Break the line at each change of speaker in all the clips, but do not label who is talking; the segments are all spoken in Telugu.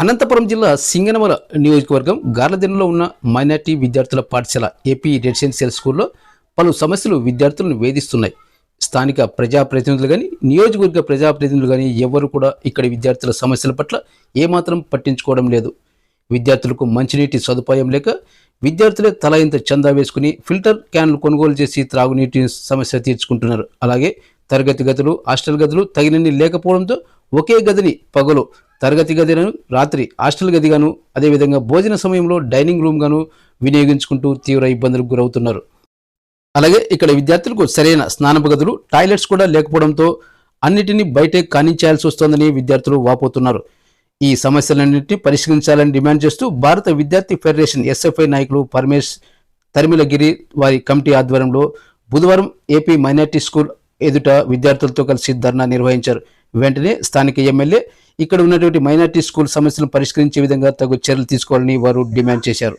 అనంతపురం జిల్లా సింగనమల నియోజకవర్గం గార్లదిన్నలో ఉన్న మైనార్టీ విద్యార్థుల పాఠశాల ఏపీ రెసిడెన్షియల్ స్కూల్లో పలు సమస్యలు విద్యార్థులను వేధిస్తున్నాయి. స్థానిక ప్రజాప్రతినిధులు కానీ నియోజకవర్గ ప్రజాప్రతినిధులు కానీ ఎవరు కూడా ఇక్కడి విద్యార్థుల సమస్యల పట్ల ఏమాత్రం పట్టించుకోవడం లేదు. విద్యార్థులకు మంచినీటి సదుపాయం లేక విద్యార్థులే తల ఇంత చందా వేసుకుని ఫిల్టర్ క్యాన్లు కొనుగోలు చేసి త్రాగునీటి సమస్య తీర్చుకుంటున్నారు. అలాగే తరగతి గదులు హాస్టల్ గదులు తగినన్ని లేకపోవడంతో ఒకే గదిని పగలు తరగతి గదిను రాత్రి హాస్టల్ గదిగాను అదేవిధంగా భోజన సమయంలో డైనింగ్ రూమ్గాను వినియోగించుకుంటూ తీవ్ర ఇబ్బందులకు గురవుతున్నారు. అలాగే ఇక్కడ విద్యార్థులకు సరైన స్నానపు గదులు టాయిలెట్స్ కూడా లేకపోవడంతో అన్నిటినీ బయటే కానించాల్సి వస్తోందని విద్యార్థులు వాపోతున్నారు. ఈ సమస్యలన్నింటినీ పరిష్కరించాలని డిమాండ్ చేస్తూ భారత విద్యార్థి ఫెడరేషన్ ఎస్ఎఫ్ఐ నాయకులు పరమేష్ తరిమిలగిరి వారి కమిటీ ఆధ్వర్యంలో బుధవారం ఏపీ మైనార్టీ స్కూల్ ఎదుట విద్యార్థులతో కలిసి ధర్నా నిర్వహించారు. వెంటనే స్థానిక ఎమ్మెల్యే ఇక్కడ ఉన్నటువంటి మైనార్టీ స్కూల్ సమస్యలను పరిష్కరించే విధంగా తగు చర్యలు తీసుకోవాలని వారు డిమాండ్ చేశారు.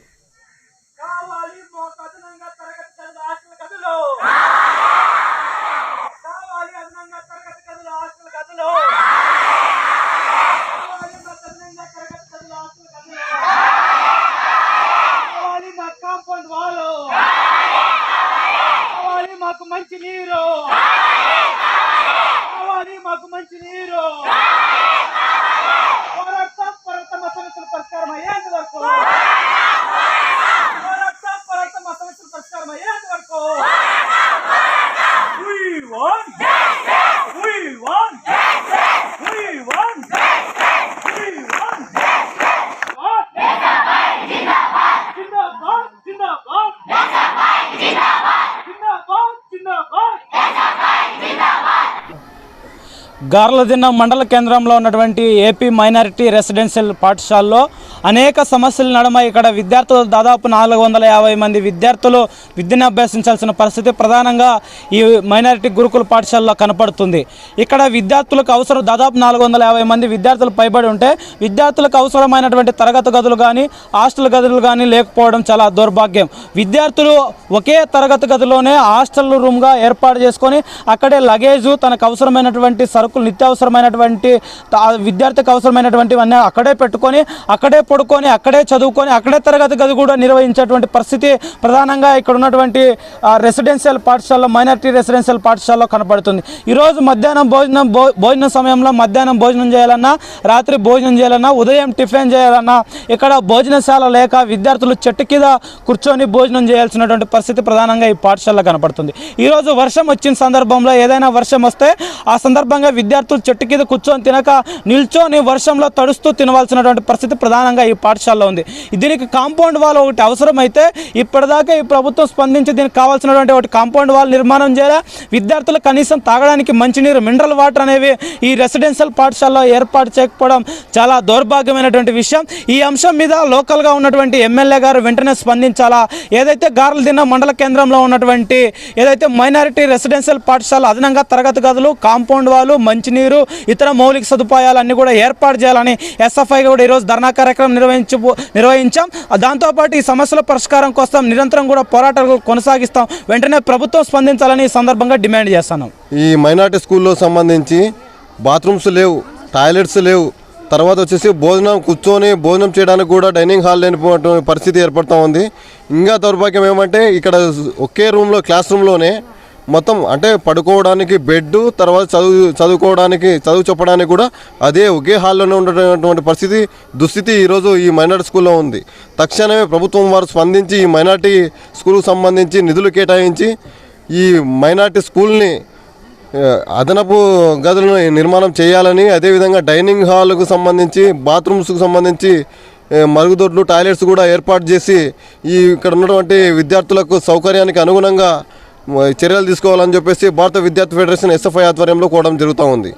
కావాలి మాకు హాస్టల్ గదులు కావాలి అదనంగా తరగతి గదులు హాస్టల్ గదులు కావాలి మాకు అదనంగా తరగతి గదులు హాస్టల్ గదులు కావాలి మాకు కాంపౌండ్ వాళ్ళు కావాలి మాకు మంచి నీరు కావాలి మాకు మంచి నీరు పోరాటం పోరాటం సమస్యలు పరిష్కారం అయ్యేంత వరకు పోరాటం పోరాటం మా సమస్యలు పరిష్కారం అయ్యేంత వరకు We want We want We want We want జిందాబాద్ జిందాబాద్ జిందాబాద్ జిందాబాద్
గార్లదిన్న మండల కేంద్రంలో ఉన్నటువంటి ఏపీ మైనారిటీ రెసిడెన్షియల్ పాఠశాలలో అనేక సమస్యల నడుమ ఇక్కడ విద్యార్థులు దాదాపు నాలుగు వందల యాభై మంది విద్యార్థులు విద్యను అభ్యసించాల్సిన పరిస్థితి ప్రధానంగా ఈ మైనారిటీ గురుకుల పాఠశాలలో కనపడుతుంది. ఇక్కడ విద్యార్థులకు అవసరం దాదాపు నాలుగు వందల యాభై మంది విద్యార్థులు పైబడి ఉంటే విద్యార్థులకు అవసరమైనటువంటి తరగతి గదులు కానీ హాస్టల్ గదులు కానీ లేకపోవడం చాలా దౌర్భాగ్యం. విద్యార్థులు ఒకే తరగతి గదిలోనే హాస్టల్ రూమ్గా ఏర్పాటు చేసుకొని అక్కడే లగేజు తనకు అవసరమైనటువంటి సరుకులు నిత్యావసరమైనటువంటి విద్యార్థికి అవసరమైనటువంటివన్నీ అక్కడే పెట్టుకొని అక్కడే పడుకొని అక్కడే చదువుకొని అక్కడే తరగతి గది కూడా నిర్వహించేటువంటి పరిస్థితి ప్రధానంగా ఇక్కడ ఉన్నటువంటి రెసిడెన్షియల్ పాఠశాలలో మైనారిటీ రెసిడెన్షియల్ పాఠశాలలో కనపడుతుంది. ఈరోజు మధ్యాహ్నం భోజనం భోజన సమయంలో మధ్యాహ్నం భోజనం చేయాలన్నా రాత్రి భోజనం చేయాలన్నా ఉదయం టిఫిన్ చేయాలన్నా ఇక్కడ భోజనశాల లేక విద్యార్థులు చెట్టు కింద కూర్చొని భోజనం చేయాల్సినటువంటి పరిస్థితి ప్రధానంగా ఈ పాఠశాలలో కనపడుతుంది. ఈరోజు వర్షం వచ్చిన సందర్భంలో ఏదైనా వర్షం వస్తే ఆ సందర్భంగా విద్యార్థులు చెట్టు కింద కూర్చొని తినక నిల్చొని వర్షంలో తడుస్తూ తినవలసినటువంటి పరిస్థితి ప్రధానంగా ఈ పాఠశాలలో ఉంది. దీనికి కాంపౌండ్ వాల్ ఒకటి అవసరమైతే ఇప్పటిదాకా ఈ ప్రభుత్వం స్పందించి దీనికి కావాల్సినటువంటి ఒకటి కాంపౌండ్ వాల్ నిర్మాణం చేయాలి? విద్యార్థులు కనీసం తాగడానికి మంచినీరు మినరల్ వాటర్ అనేవి ఈ రెసిడెన్షియల్ పాఠశాలలో ఏర్పాటు చేయకపోవడం చాలా దౌర్భాగ్యమైనటువంటి విషయం. ఈ అంశం మీద లోకల్గా ఉన్నటువంటి ఎమ్మెల్యే గారు వెంటనే స్పందించాలా? ఏదైతే గార్ల దిన్న మండల కేంద్రంలో ఉన్నటువంటి ఏదైతే మైనారిటీ రెసిడెన్షియల్ పాఠశాల అదనంగా తరగతి గదులు కాంపౌండ్ వాళ్ళు మంచినీరు ఇతర మౌలిక సదుపాయాలు కూడా ఏర్పాటు చేయాలని ఎస్ఎఫ్ఐ కూడా ఈరోజు ధర్నా కార్యక్రమం నిర్వహించు నిర్వహించాం. దాంతోపాటు ఈ సమస్యల పరిష్కారం కోసం నిరంతరం కూడా పోరాటాలు కొనసాగిస్తాం. వెంటనే ప్రభుత్వం స్పందించాలని ఈ సందర్భంగా డిమాండ్ చేస్తున్నాం.
ఈ మైనార్టీ స్కూల్లో సంబంధించి బాత్రూమ్స్ లేవు టాయిలెట్స్ లేవు. తర్వాత వచ్చేసి భోజనం కూర్చొని భోజనం చేయడానికి కూడా డైనింగ్ హాల్ లేనిపోయిన పరిస్థితి ఏర్పడుతూ ఉంది. ఇంకా దౌర్భాగ్యం ఏమంటే ఇక్కడ ఒకే రూమ్లో క్లాస్ రూమ్లోనే మొత్తం అంటే పడుకోవడానికి బెడ్ తర్వాత చదువు చదువుకోవడానికి చదువు చెప్పడానికి కూడా అదే ఒకే హాల్లోనే ఉండేటువంటి పరిస్థితి దుస్థితి ఈరోజు ఈ మైనార్టీ స్కూల్లో ఉంది. తక్షణమే ప్రభుత్వం వారు స్పందించి ఈ మైనార్టీ స్కూల్కు సంబంధించి నిధులు కేటాయించి ఈ మైనార్టీ స్కూల్ని అదనపు గదులను నిర్మాణం చేయాలని అదేవిధంగా డైనింగ్ హాల్కు సంబంధించి బాత్రూమ్స్కు సంబంధించి మరుగుదొడ్లు టాయిలెట్స్ కూడా ఏర్పాటు చేసి ఈ ఇక్కడ ఉన్నటువంటి విద్యార్థులకు సౌకర్యానికి అనుగుణంగా చర్యలు తీసుకోవాలని చెప్పేసి భారత విద్యార్థి ఫెడరేషన్ ఎస్ఎఫ్ఐ ఆధ్వర్యంలో కోవడం జరుగుతూ ఉంది.